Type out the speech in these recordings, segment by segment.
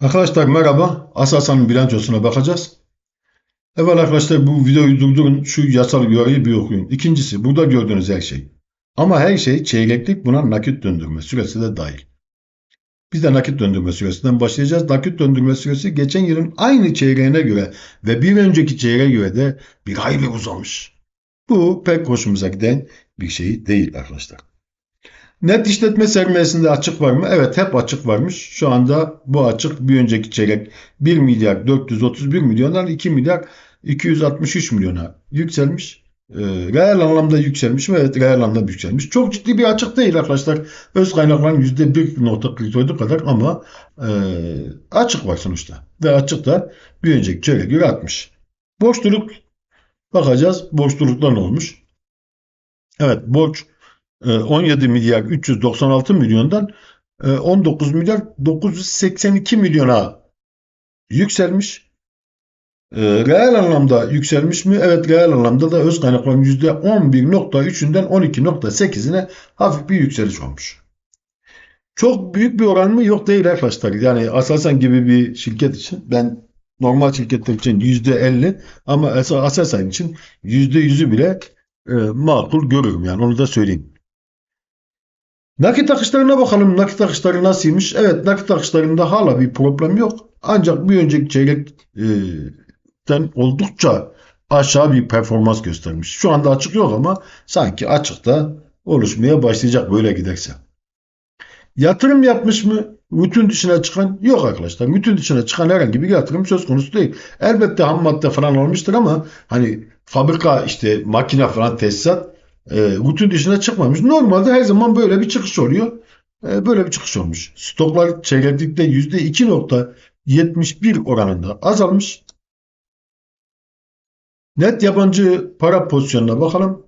Arkadaşlar merhaba. Aselsan'ın bilançosuna bakacağız. Evet arkadaşlar bu videoyu durdurun. Şu yasal uyarıyı bir okuyun. İkincisi burada gördüğünüz her şey. Ama her şey çeyreklik buna nakit döndürme süresi de dahil. Biz de nakit döndürme süresinden başlayacağız. Nakit döndürme süresi geçen yılın aynı çeyreğine göre ve bir önceki çeyreğe göre de bir hayli uzamış. Bu pek hoşumuza giden bir şey değil arkadaşlar. Net işletme sermayesinde açık var mı? Evet hep açık varmış. Şu anda bu açık bir önceki çeyrek 1 milyar 431 milyondan 2 milyar 263 milyona yükselmiş. Ee, reel anlamda yükselmiş mi? Evet reel anlamda yükselmiş. Çok ciddi bir açık değil arkadaşlar. Öz kaynakların %1.47 kadar ama e, açık var sonuçta. Ve açık da bir önceki çeyreğe göre artmış. Borçluluk bakacağız. Borçluluklar ne olmuş? Evet borç e, 17 milyar 396 milyondan e, 19 milyar 982 milyona yükselmiş. E, Reel anlamda yükselmiş mi? Evet reel anlamda da öz kaynakların %11.3'ünden 12.8'ine hafif bir yükseliş olmuş. Çok büyük bir oran mı? Yok değil arkadaşlar. Yani Aselsan gibi bir şirket için ben normal şirketler için %50 ama Aselsan için %100'ü bile e, makul görürüm yani onu da söyleyeyim. Nakit akışlarına bakalım. Nakit akışları nasılmış? Evet nakit akışlarında hala bir problem yok. Ancak bir önceki çeyrekten oldukça aşağı bir performans göstermiş. Şu anda açık yok ama sanki açıkta oluşmaya başlayacak böyle giderse. Yatırım yapmış mı? Bütün dışına çıkan yok arkadaşlar. Bütün dışına çıkan herhangi bir yatırım söz konusu değil. Elbette ham madde falan olmuştur ama hani fabrika işte makine falan tesisat e, rutin dışına çıkmamış. Normalde her zaman böyle bir çıkış oluyor. E, böyle bir çıkış olmuş. Stoklar çeyreklikte %2.71 oranında azalmış. Net yabancı para pozisyonuna bakalım.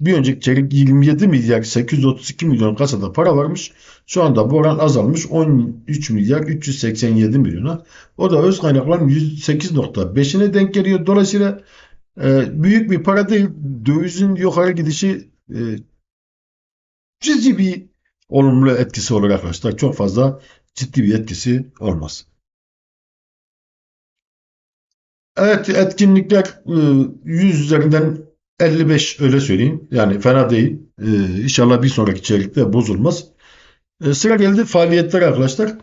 Bir önceki çeyrek 27 milyar 832 milyon kasada para varmış. Şu anda bu oran azalmış 13 milyar 387 milyona. O da öz kaynakların 108.5'ine denk geliyor. Dolayısıyla e, büyük bir para değil. Dövizin yukarı gidişi e, cüzi bir olumlu etkisi olur arkadaşlar. Çok fazla ciddi bir etkisi olmaz. Evet etkinlikler e, 100 üzerinden 55 öyle söyleyeyim. Yani fena değil. E, inşallah bir sonraki çeyrekte bozulmaz. E, sıra geldi faaliyetlere arkadaşlar.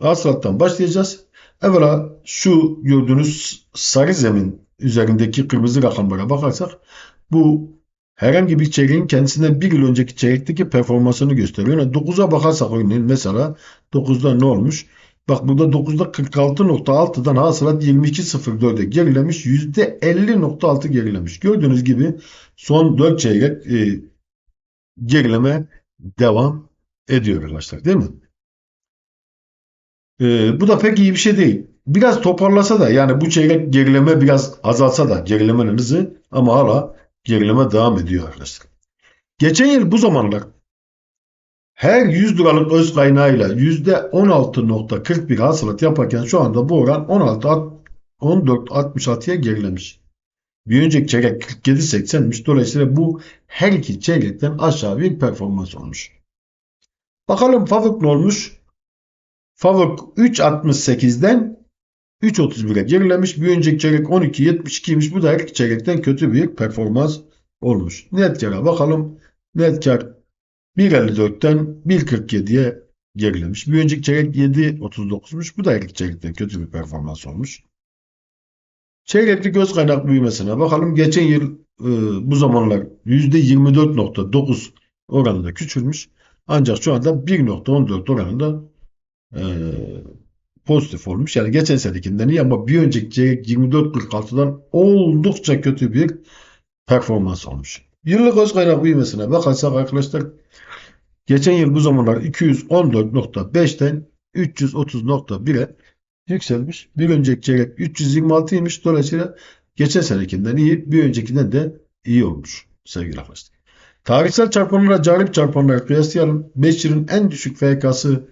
Asfalttan başlayacağız. Evvela şu gördüğünüz sarı zemin üzerindeki kırmızı rakamlara bakarsak bu herhangi bir çeyreğin kendisinden bir yıl önceki çeyrekteki performansını gösteriyor. Yani 9'a bakarsak örneğin mesela 9'da ne olmuş? Bak burada 9'da 46.6'dan hasılat 22.04'e gerilemiş. %50.6 gerilemiş. Gördüğünüz gibi son 4 çeyrek e, gerileme devam ediyor arkadaşlar değil mi? E, bu da pek iyi bir şey değil. Biraz toparlasa da yani bu çeyrek gerileme biraz azalsa da gerilemenin hızı ama hala gerileme devam ediyor arkadaşlar. Geçen yıl bu zamanlar her 100 liralık öz kaynağıyla %16.41 hasılat yaparken şu anda bu oran 16 14.66'ya gerilemiş. Bir önceki çeyrek 47.80'miş. Dolayısıyla bu her iki çeyrekten aşağı bir performans olmuş. Bakalım Favuk ne olmuş? Favuk 3.68'den 3.31'e gerilemiş. Bir önceki çeyrek 12.72'ymiş. Bu da iki çeyrekten kötü bir performans olmuş. Net kara bakalım. Net kar 1.54'ten 1.47'ye gerilemiş. Bir önceki çeyrek 7.39'muş. Bu da iki çeyrekten kötü bir performans olmuş. Çeyrekli göz kaynak büyümesine bakalım. Geçen yıl e, bu zamanlar %24.9 oranında küçülmüş. Ancak şu anda 1.14 oranında e, pozitif olmuş. Yani geçen senekinden iyi ama bir önceki çeyrek 24.46'dan oldukça kötü bir performans olmuş. Yıllık öz kaynak büyümesine bakarsak arkadaşlar geçen yıl bu zamanlar 214.5'ten 330.1'e yükselmiş. Bir önceki çeyrek 326'ymış. Dolayısıyla geçen senekinden iyi, bir öncekinden de iyi olmuş sevgili arkadaşlar. Tarihsel çarpanlara cari çarpanlara kıyaslayalım. 5 yılın en düşük FK'sı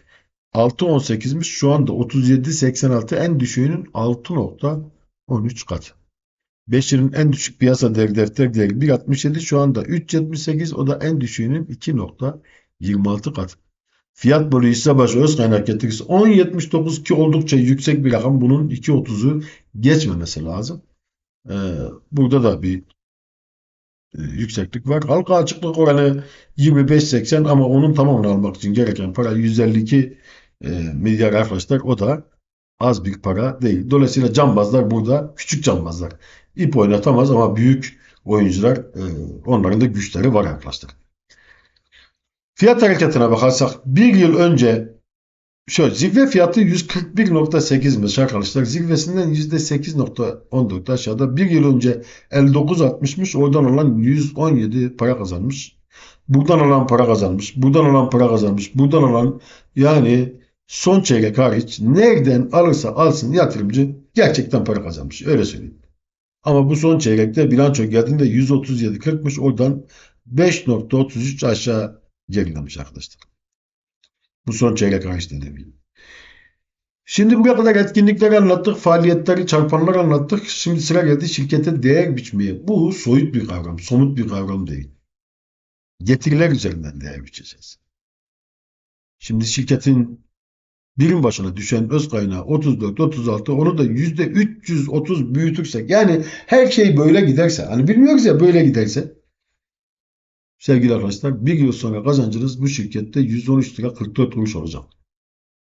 6.18'miş. Şu anda 37.86 en düşüğünün 6.13 katı. 5 yılın en düşük piyasa değeri defter değeri 1.67 şu anda 3.78 o da en düşüğünün 2.26 katı. Fiyat bölü hisse başı öz kaynak getirisi 10.79 ki oldukça yüksek bir rakam. Bunun 2.30'u geçmemesi lazım. Ee, burada da bir e, yükseklik var. Halka açıklık oranı 25.80 ama onun tamamını almak için gereken para 152 e, milyar arkadaşlar. O da az bir para değil. Dolayısıyla cambazlar burada küçük cambazlar. İp oynatamaz ama büyük oyuncular e, onların da güçleri var arkadaşlar. Fiyat hareketine bakarsak bir yıl önce şöyle zirve fiyatı 141.8'miş arkadaşlar. Zirvesinden %8.14 aşağıda. Bir yıl önce 59.60'mış. Oradan olan 117 para kazanmış. Buradan alan para kazanmış. Buradan alan para kazanmış. Buradan alan yani son çeyrek hariç nereden alırsa alsın yatırımcı gerçekten para kazanmış. Öyle söyleyeyim. Ama bu son çeyrekte bilanço geldiğinde 137.40'mış. Oradan 5.33 aşağı gerilemiş arkadaşlar. Bu son çeyrek hariç de demeyeyim. Şimdi buraya kadar etkinlikleri anlattık, faaliyetleri, çarpanlar anlattık. Şimdi sıra geldi şirkete değer biçmeye. Bu soyut bir kavram, somut bir kavram değil. Getiriler üzerinden değer biçeceğiz. Şimdi şirketin birim başına düşen öz kaynağı 34-36 onu da %330 büyütürsek yani her şey böyle giderse hani bilmiyoruz ya böyle giderse sevgili arkadaşlar bir yıl sonra kazancınız bu şirkette 113 lira 44 kuruş olacak.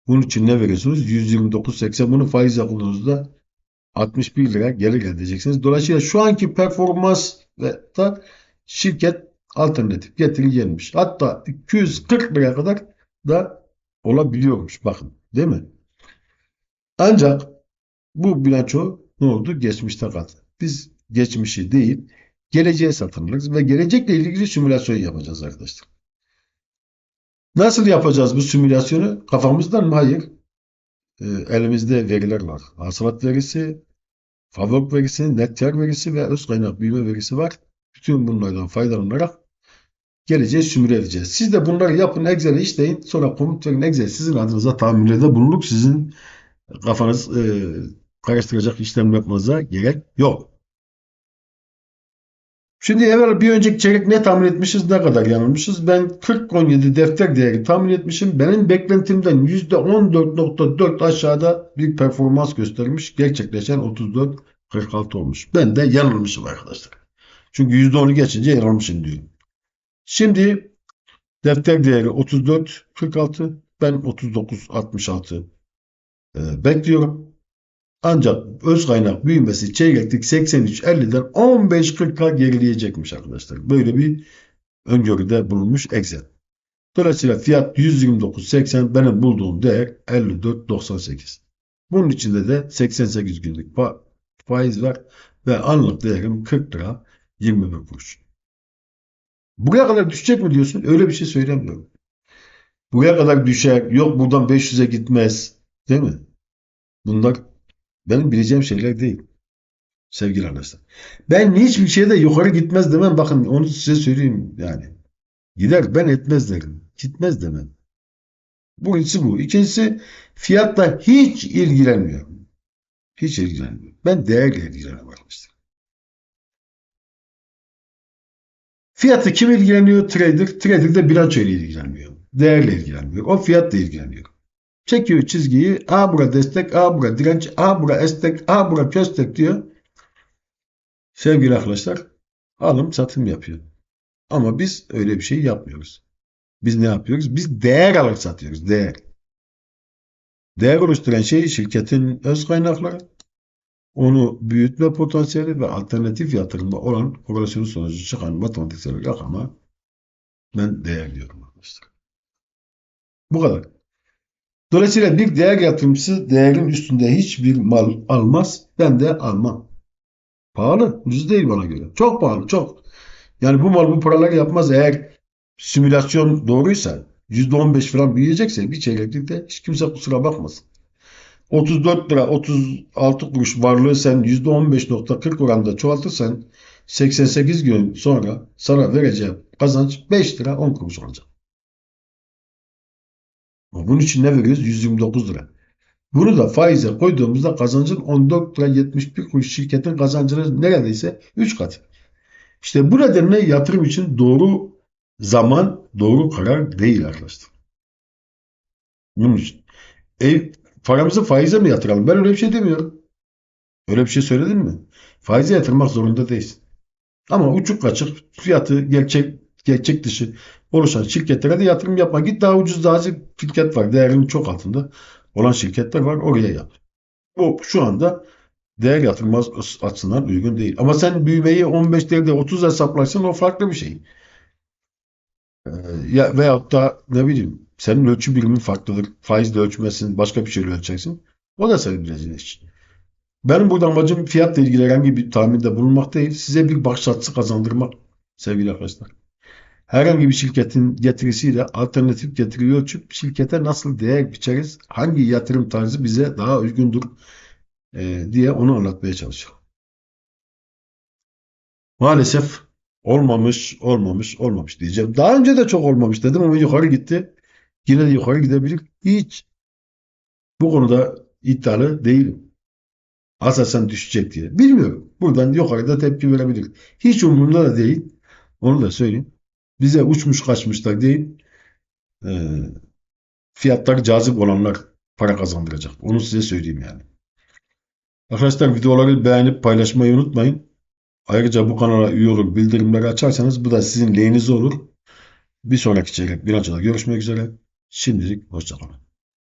Bunun için ne veriyorsunuz? 129.80 bunu faiz yapıldığınızda 61 lira gelir elde edeceksiniz. Dolayısıyla şu anki performans ve da şirket alternatif getiri gelmiş. Hatta 240 liraya kadar da olabiliyormuş. Bakın değil mi? Ancak bu bilanço ne oldu? Geçmişte kaldı. Biz geçmişi değil geleceğe satın alırız ve gelecekle ilgili simülasyon yapacağız arkadaşlar. Nasıl yapacağız bu simülasyonu? Kafamızdan mı? Hayır. Ee, elimizde veriler var. Hasılat verisi, favori verisi, net kar verisi ve öz kaynak büyüme verisi var. Bütün bunlardan faydalanarak geleceği simüle edeceğiz. Siz de bunları yapın, Excel'e işleyin. Sonra komut verin. Excel sizin adınıza tahammülde bulunur. Sizin kafanız e, karıştıracak işlem yapmanıza gerek yok. Şimdi evvel bir önceki çeyrek ne tahmin etmişiz, ne kadar yanılmışız? Ben 40.17 defter değeri tahmin etmişim. Benim beklentimden %14.4 aşağıda bir performans göstermiş. Gerçekleşen 34.46 olmuş. Ben de yanılmışım arkadaşlar. Çünkü %10'u geçince yanılmışım diyorum. Şimdi defter değeri 34.46. Ben 39.66 e, bekliyorum. Ancak öz kaynak büyümesi çeyreklik 83.50'den 15.40'a gerileyecekmiş arkadaşlar. Böyle bir öngörüde bulunmuş Excel. Dolayısıyla fiyat 129.80 benim bulduğum değer 54.98. Bunun içinde de 88 günlük fa- faiz var ve anlık değerim 40 lira 21 kuruş. Buraya kadar düşecek mi diyorsun? Öyle bir şey söylemiyorum. Buraya kadar düşer, yok buradan 500'e gitmez. Değil mi? Bunlar benim bileceğim şeyler değil. Sevgili arkadaşlar. Ben hiçbir şeyde yukarı gitmez demem. Bakın onu size söyleyeyim yani. Gider ben etmez derim. Gitmez demem. Birincisi bu. İkincisi fiyatla hiç ilgilenmiyorum. Hiç ilgilenmiyorum. Ben değerle ilgileniyorum. Fiyatı kim ilgileniyor? Trader. Trader de bilanço ile ilgileniyor. Değerle ilgileniyor. O fiyatla ilgileniyor. Çekiyor çizgiyi. A bura destek, A bura direnç, A bura estek, A bura köstek diyor. Sevgili arkadaşlar alım satım yapıyor. Ama biz öyle bir şey yapmıyoruz. Biz ne yapıyoruz? Biz değer alarak satıyoruz. Değer. Değer oluşturan şey şirketin öz kaynakları, onu büyütme potansiyeli ve alternatif yatırımda olan korelasyonu sonucu çıkan matematiksel rakama ben değer diyorum arkadaşlar. Bu kadar. Dolayısıyla bir değer yatırımcısı değerin üstünde hiçbir mal almaz. Ben de almam. Pahalı. Ucuz değil bana göre. Çok pahalı. Çok. Yani bu mal bu paraları yapmaz eğer simülasyon doğruysa %15 falan büyüyecekse bir çeyreklikte hiç kimse kusura bakmasın. 34 lira 36 kuruş varlığı sen %15.40 oranda çoğaltırsan 88 gün sonra sana vereceğim kazanç 5 lira 10 kuruş olacak. Bunun için ne veriyoruz? 129 lira. Bunu da faize koyduğumuzda kazancın 14 lira 71 kuruş şirketin kazancının neredeyse 3 katı. İşte bu nedenle yatırım için doğru zaman, doğru karar değil arkadaşlar. Bunun için. Ev, paramızı faize mi yatıralım? Ben öyle bir şey demiyorum. Öyle bir şey söyledin mi? Faize yatırmak zorunda değilsin. Ama uçuk kaçık fiyatı gerçek gerçek dışı oluşan şirketlere de yatırım yapma. Git daha ucuz daha az şirket var. Değerinin çok altında olan şirketler var. Oraya yap. Bu şu anda değer yatırma açısından uygun değil. Ama sen büyümeyi 15 değerde 30 hesaplarsan o farklı bir şey. Ee, ya veyahut da ne bileyim senin ölçü birimin farklıdır. Faizle ölçmesin, başka bir şeyle ölçeceksin. O da senin iş. Benim burada amacım fiyatla ilgili herhangi bir tahminde bulunmak değil. Size bir bakış açısı kazandırmak sevgili arkadaşlar. Herhangi bir şirketin getirisiyle alternatif getiriyi ölçüp şirkete nasıl değer biçeriz, hangi yatırım tarzı bize daha uygundur e, diye onu anlatmaya çalışıyorum. Maalesef olmamış, olmamış, olmamış diyeceğim. Daha önce de çok olmamış dedim ama yukarı gitti. Yine de yukarı gidebilir. Hiç bu konuda iddialı değilim. Asasen düşecek diye. Bilmiyorum. Buradan yukarıda tepki verebilir. Hiç umurumda da değil. Onu da söyleyeyim. Bize uçmuş kaçmışlar değil. E, fiyatları cazip olanlar para kazandıracak. Onu size söyleyeyim yani. Arkadaşlar videoları beğenip paylaşmayı unutmayın. Ayrıca bu kanala üye olur bildirimleri açarsanız bu da sizin lehinize olur. Bir sonraki çeyrek bilançoda görüşmek üzere. Şimdilik hoşçakalın.